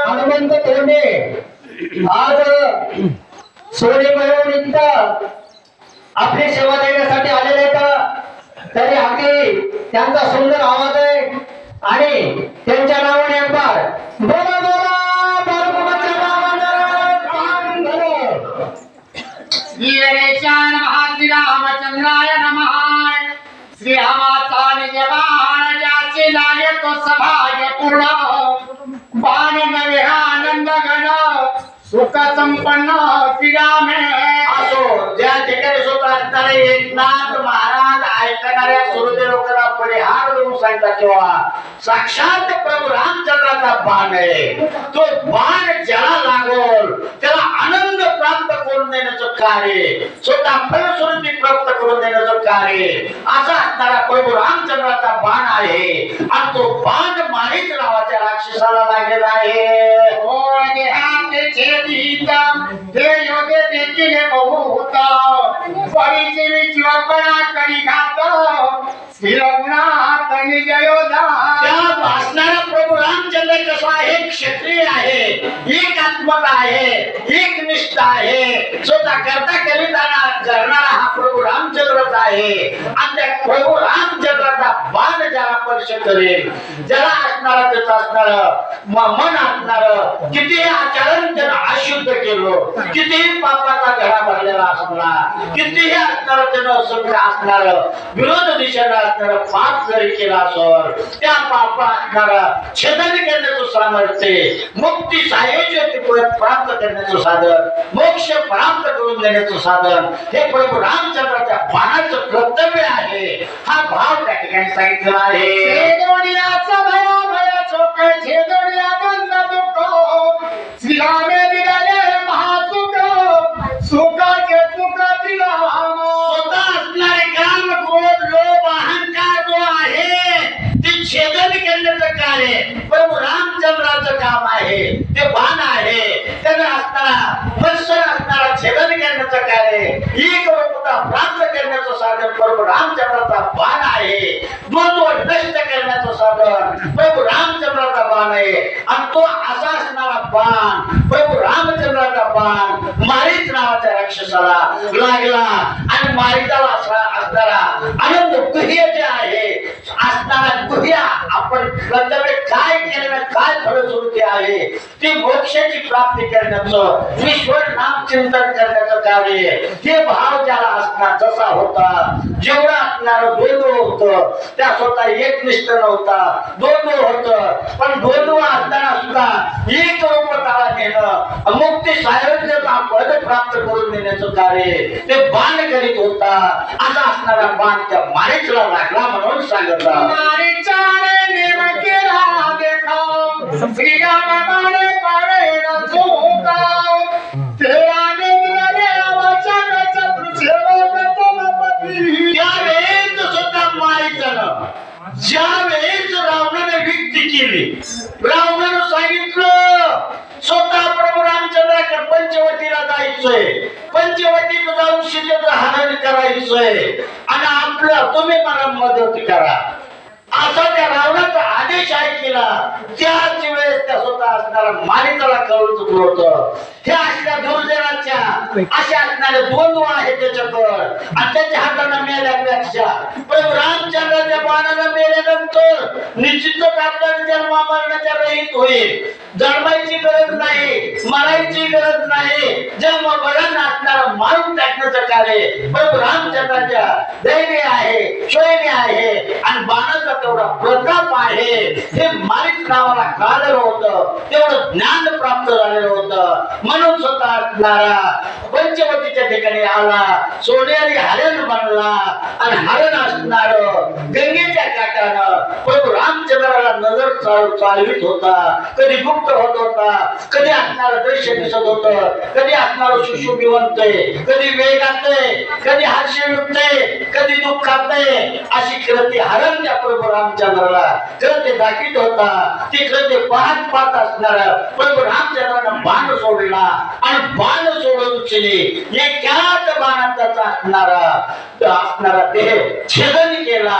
हनुमंत तोंडे आज सोने मिळवून आपली सेवा देण्यासाठी आलेले आहेत तरी अगदी त्यांचा सुंदर आवाज आहे आणि त्यांच्या नावाने एक बार बोला बोला. तो पूर्ण बाण नवे आनंद सुख संपन्न श्रीराम असो ज्या ठिकाणी असणारे एकनाथ महाराज ऐकणाऱ्या सुरुचे लोकांना परिहार देऊन सांगतात तेव्हा साक्षात प्रभू रामचंद्राचा बाण आहे. तो बाण कार्य स्वतः फलस्वरूपी प्राप्त करून देण्याचं कार्य असा असणारा प्रभू रामचंद्राचा बाण आहे. आणि तो बाण माणिक नावाच्या राक्षसाला लागलेला आहे. ओ देहाते छेदिता? योगे देखील बहुत परिचे विश्वपणा करी घात. श्री रघुनाथ निज योधा त्या भासणारा प्रभू कसा आहे क्षत्रिय आहे एक आत्मता आहे एक निष्ठ आहे. स्वतः करता करीता करणारा हा प्रभू रामचंद्रच आहे. आणि त्या प्रभू रामचंद्राचा बाप ज्याला स्पर्श करेल ज्याला असणार त्याचं असणार मन असणार कितीही आचरण त्यानं अशुद्ध केलं कितीही पापाचा घडा भरलेला असणार कितीही असणार त्यानं असं असणार विरोध दिशेला असणार पाप जरी केला असर त्या पाप असणार छेदन करण्याचं सामर्थ्य मुक्ती सायोज्य प्राप्त करण्याचं साधन मोक्ष प्राप्त करून देण्याचं साधन हे प्रभू रामचंद्राच्या पानाचं कर्तव्य भाव त्या ठिकाणी सांगितलेला आहे. छेदोडियाचा भया भया चोक छेदोडिया बंद दुःख श्रीरामे दिलेले महासुख सुखाचे सुख दिला स्वतः असणारे काम क्रोध लोभ अहंकार जो आहे ते छेदन करण्याचं कार्य प्रभू रामचंद्राचं काम आहे ते बाण आहे. त्याने असणारा मत्सर छेदन करण्याचं कार्य एक रूपता प्राप्त करण्याचं साधन प्रभू रामचंद्राचा बाण आहे. द्वंद्व नष्ट करण्याचं साधन प्रभू रामचंद्राचा बाण आहे. आणि तो असा असणारा बाण प्रभू रामचंद्राचा बाण मारीच नावाच्या राक्षसाला लागला. आणि मारिताला असला असणारा आनंद गुह्य जे आहे असणारा गुह्या आपण कर्तव्य काय केलं काय फलश्रुती आहे ती मोक्षाची प्राप्ती करण्याचं ईश्वर नाम चिंतन करण्याचं कार्य हे भाव असणार जसा होता जेवढा असणार द्वंद्व होत त्या स्वतः एक निष्ठ नव्हता. द्वंद्व होत पण द्वंद्व असताना सुद्धा एक रूप त्याला घेणं मुक्ती सायोज्यता पद प्राप्त करून देण्याचं कार्य ते बाण करीत होता. असा असणारा बाण त्या माणिकला लागला म्हणून सांगता हमारे चारे नेम केला देखा पंचवटीला जायचोय. पंचवटीत जाऊन शिल्लक हनन करायचोय. आणि आपलं तुम्ही मला मदत करा. असा त्या रावणाचा आदेश ऐकला. त्याच वेळेस त्या स्वतः असणारा मालिकाला कळून चुकलो हे असल्या दोन अशा असणारे आहे त्याच्याकडं आणि त्याच्या मेल्यापेक्षा रामचंद्राच्या बाणाला मेल्यानंतर निश्चितच मरणाच्या रहित होईल. जन्मायची गरज नाही मरायची गरज नाही. जन्म मरण असणारा मारून टाकण्याचं कार्य प्रभू रामचंद्राच्या दैर्य आहे शैली आहे. आणि बाणाचा तेवढा प्रताप आहे. हे मारित नावाला कळालेलं होतं. तेवढं ज्ञान प्राप्त झालेलं होतं. म्हणून स्वतः पंचवटीच्या ठिकाणी आला. सोन्याने हरण बनला. आणि हरण असणार गंगेच्या काठानं. प्रभू रामचंद्राला नजर चाल- चालवित होता. कधी गुप्त होत होता. कधी असणार दृश्य दिसत होत. कधी असणार सुशुभिवंत कधी वेगात कधी कधी कधी दुःखात आहे अशी कृती हरण त्या प्रभू रामचंद्राला कृती दाखवित होता ती ते पाहत पाहत असणार. प्रभू रामचंद्रानं बाण सोडला आणि बाण सोडून उचली एकाच बाणात त्याचा असणारा असणारा देह छेदन केला.